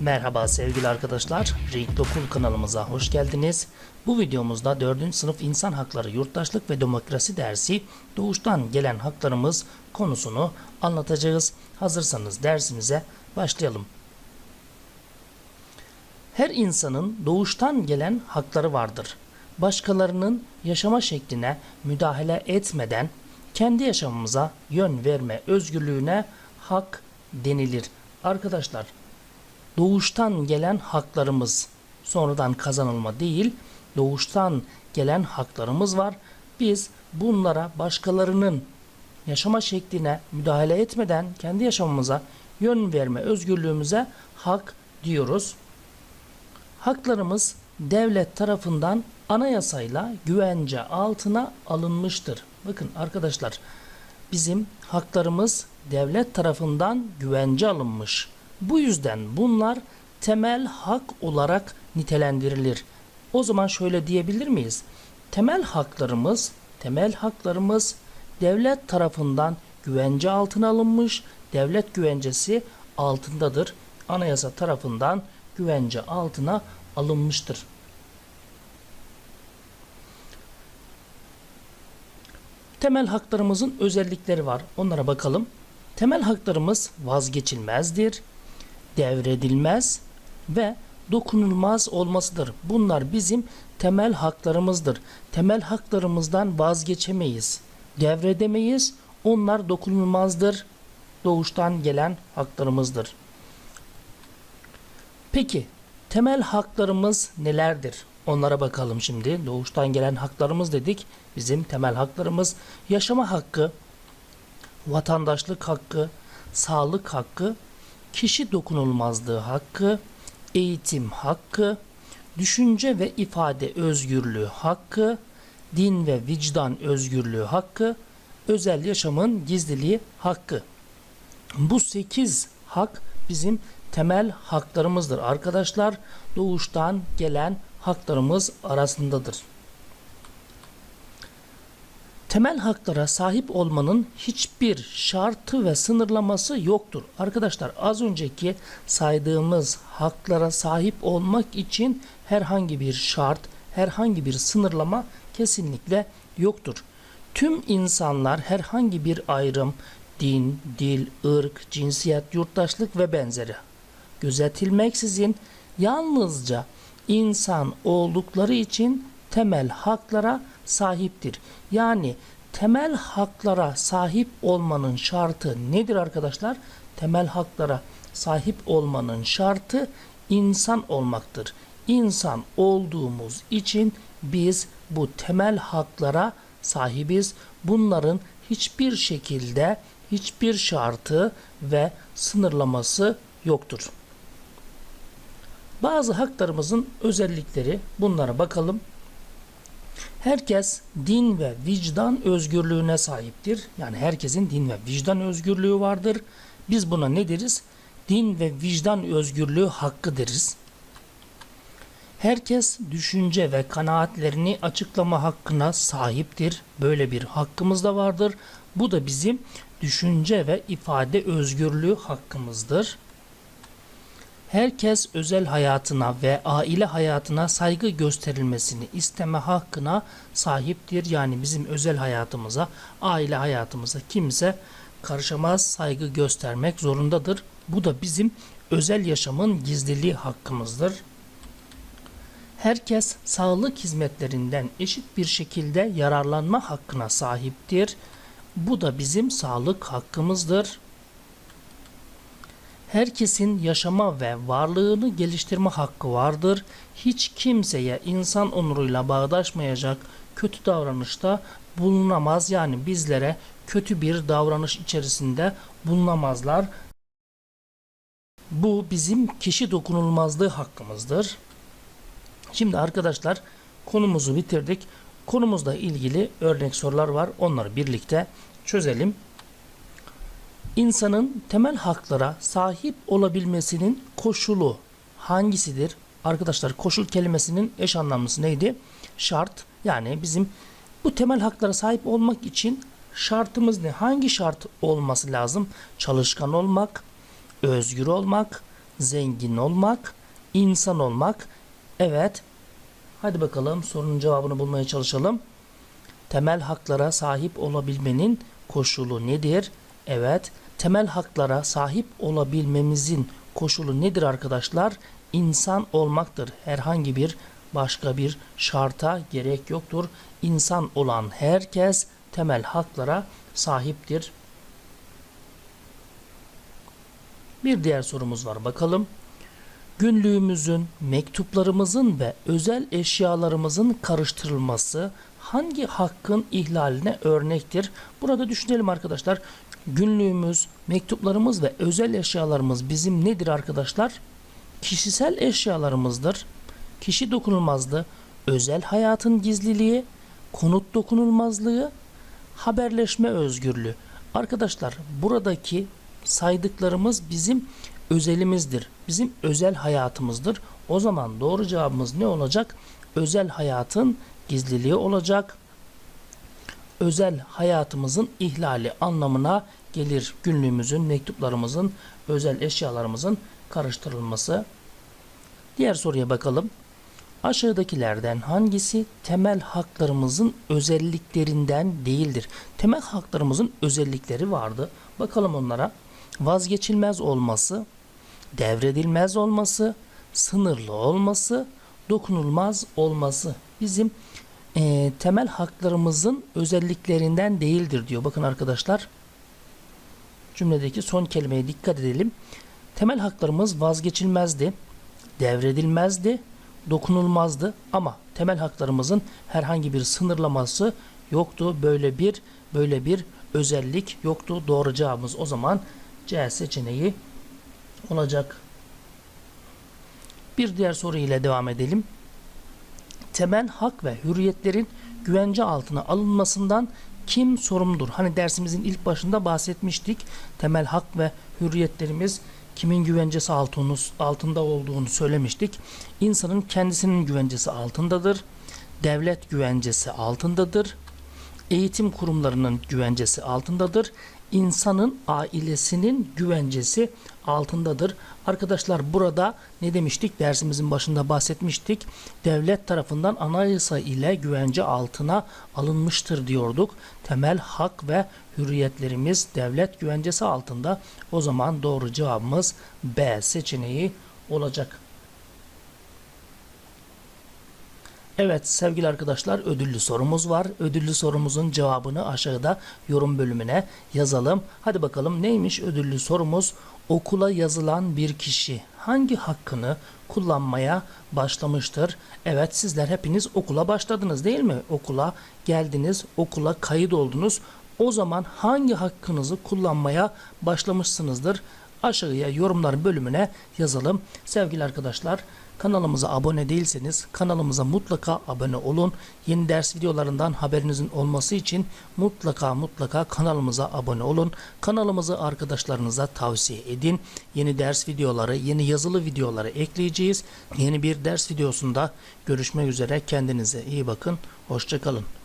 Merhaba sevgili arkadaşlar. Renkli Okul kanalımıza hoş geldiniz. Bu videomuzda 4. sınıf İnsan Hakları Yurttaşlık ve Demokrasi dersi doğuştan gelen haklarımız konusunu anlatacağız. Hazırsanız dersimize başlayalım. Her insanın doğuştan gelen hakları vardır. Başkalarının yaşama şekline müdahale etmeden kendi yaşamımıza yön verme özgürlüğüne hak denilir. Arkadaşlar doğuştan gelen haklarımız sonradan kazanılma değil doğuştan gelen haklarımız var. Biz bunlara başkalarının yaşama şekline müdahale etmeden kendi yaşamımıza yön verme özgürlüğümüze hak diyoruz. Haklarımız devlet tarafından anayasayla güvence altına alınmıştır. Bakın arkadaşlar bizim haklarımız devlet tarafından güvence alınmış. Bu yüzden bunlar temel hak olarak nitelendirilir. O zaman şöyle diyebilir miyiz? Temel haklarımız, temel haklarımız devlet tarafından güvence altına alınmış, devlet güvencesi altındadır. Anayasa tarafından güvence altına alınmıştır. Temel haklarımızın özellikleri var. Onlara bakalım. Temel haklarımız vazgeçilmezdir, devredilmez ve dokunulmaz olmasıdır. Bunlar bizim temel haklarımızdır. Temel haklarımızdan vazgeçemeyiz, devredemeyiz. Onlar dokunulmazdır. Doğuştan gelen haklarımızdır. Peki temel haklarımız nelerdir? Onlara bakalım şimdi. Doğuştan gelen haklarımız dedik. Bizim temel haklarımız yaşama hakkı, vatandaşlık hakkı, sağlık hakkı, kişi dokunulmazlığı hakkı, eğitim hakkı, düşünce ve ifade özgürlüğü hakkı, din ve vicdan özgürlüğü hakkı, özel yaşamın gizliliği hakkı. Bu 8 hak bizim temel haklarımızdır arkadaşlar. Doğuştan gelen haklarımız arasındadır. Temel haklara sahip olmanın hiçbir şartı ve sınırlaması yoktur. Arkadaşlar az önceki saydığımız haklara sahip olmak için herhangi bir şart, herhangi bir sınırlama kesinlikle yoktur. Tüm insanlar herhangi bir ayrım, din, dil, ırk, cinsiyet, yurttaşlık ve benzeri gözetilmeksizin yalnızca insan oldukları için temel haklara sahiptir. Yani temel haklara sahip olmanın şartı nedir arkadaşlar? Temel haklara sahip olmanın şartı insan olmaktır. İnsan olduğumuz için biz bu temel haklara sahibiz. Bunların hiçbir şekilde hiçbir şartı ve sınırlaması yoktur. Bazı haklarımızın özellikleri bunlara bakalım. Herkes din ve vicdan özgürlüğüne sahiptir. Yani herkesin din ve vicdan özgürlüğü vardır. Biz buna ne deriz? Din ve vicdan özgürlüğü hakkı deriz. Herkes düşünce ve kanaatlerini açıklama hakkına sahiptir. Böyle bir hakkımız da vardır. Bu da bizim düşünce ve ifade özgürlüğü hakkımızdır. Herkes özel hayatına ve aile hayatına saygı gösterilmesini isteme hakkına sahiptir. Yani bizim özel hayatımıza, aile hayatımıza kimse karışamaz, saygı göstermek zorundadır. Bu da bizim özel yaşamın gizliliği hakkımızdır. Herkes sağlık hizmetlerinden eşit bir şekilde yararlanma hakkına sahiptir. Bu da bizim sağlık hakkımızdır. Herkesin yaşama ve varlığını geliştirme hakkı vardır. Hiç kimseye insan onuruyla bağdaşmayacak kötü davranışta bulunamaz. Yani bizlere kötü bir davranış içerisinde bulunamazlar. Bu bizim kişi dokunulmazlığı hakkımızdır. Şimdi arkadaşlar konumuzu bitirdik. Konumuzla ilgili örnek sorular var. Onları birlikte çözelim. İnsanın temel haklara sahip olabilmesinin koşulu hangisidir? Arkadaşlar koşul kelimesinin eş anlamlısı neydi? Şart. Yani bizim bu temel haklara sahip olmak için şartımız ne? Hangi şart olması lazım? Çalışkan olmak, özgür olmak, zengin olmak, insan olmak. Evet. Hadi bakalım sorunun cevabını bulmaya çalışalım. Temel haklara sahip olabilmenin koşulu nedir? Evet. Temel haklara sahip olabilmemizin koşulu nedir arkadaşlar? İnsan olmaktır. Herhangi bir başka bir şarta gerek yoktur. İnsan olan herkes temel haklara sahiptir. Bir diğer sorumuz var bakalım. Günlüğümüzün, mektuplarımızın ve özel eşyalarımızın karıştırılması hangi hakkın ihlaline örnektir? Burada düşünelim arkadaşlar. Günlüğümüz, mektuplarımız ve özel eşyalarımız bizim nedir arkadaşlar? Kişisel eşyalarımızdır. Kişi dokunulmazlığı, özel hayatın gizliliği, konut dokunulmazlığı, haberleşme özgürlüğü. Arkadaşlar buradaki saydıklarımız bizim özelimizdir. Bizim özel hayatımızdır. O zaman doğru cevabımız ne olacak? Özel hayatın gizliliği olacak. Özel hayatımızın ihlali anlamına gelir. Günlüğümüzün, mektuplarımızın, özel eşyalarımızın karıştırılması. Diğer soruya bakalım. Aşağıdakilerden hangisi temel haklarımızın özelliklerinden değildir? Temel haklarımızın özellikleri vardı. Bakalım onlara. Vazgeçilmez olması, devredilmez olması, sınırlı olması, dokunulmaz olması. Bizim eee, temel haklarımızın özelliklerinden değildir diyor. Bakın arkadaşlar. Cümledeki son kelimeye dikkat edelim. Temel haklarımız vazgeçilmezdi, devredilmezdi, dokunulmazdı ama temel haklarımızın herhangi bir sınırlaması yoktu. Böyle bir böyle bir özellik yoktu. Doğru cevabımız o zaman C seçeneği olacak. Bir diğer soru ile devam edelim. Temel hak ve hürriyetlerin güvence altına alınmasından kim sorumludur? Hani dersimizin ilk başında bahsetmiştik. Temel hak ve hürriyetlerimiz kimin güvencesi altında olduğunu söylemiştik. İnsanın kendisinin güvencesi altındadır. Devlet güvencesi altındadır. Eğitim kurumlarının güvencesi altındadır. İnsanın ailesinin güvencesi altındadır. Arkadaşlar burada ne demiştik? Dersimizin başında bahsetmiştik. Devlet tarafından anayasa ile güvence altına alınmıştır diyorduk. Temel hak ve hürriyetlerimiz devlet güvencesi altında. O zaman doğru cevabımız B seçeneği olacak. Evet sevgili arkadaşlar ödüllü sorumuz var. Ödüllü sorumuzun cevabını aşağıda yorum bölümüne yazalım. Hadi bakalım neymiş ödüllü sorumuz? Okula yazılan bir kişi hangi hakkını kullanmaya başlamıştır? Evet sizler hepiniz okula başladınız değil mi? Okula geldiniz, okula kayıt oldunuz. O zaman hangi hakkınızı kullanmaya başlamışsınızdır? Aşağıya yorumlar bölümüne yazalım. Sevgili arkadaşlar kanalımıza abone değilseniz kanalımıza mutlaka abone olun. Yeni ders videolarından haberinizin olması için mutlaka mutlaka kanalımıza abone olun. Kanalımızı arkadaşlarınıza tavsiye edin. Yeni ders videoları, yeni yazılı videoları ekleyeceğiz. Yeni bir ders videosunda görüşmek üzere. Kendinize iyi bakın. Hoşçakalın.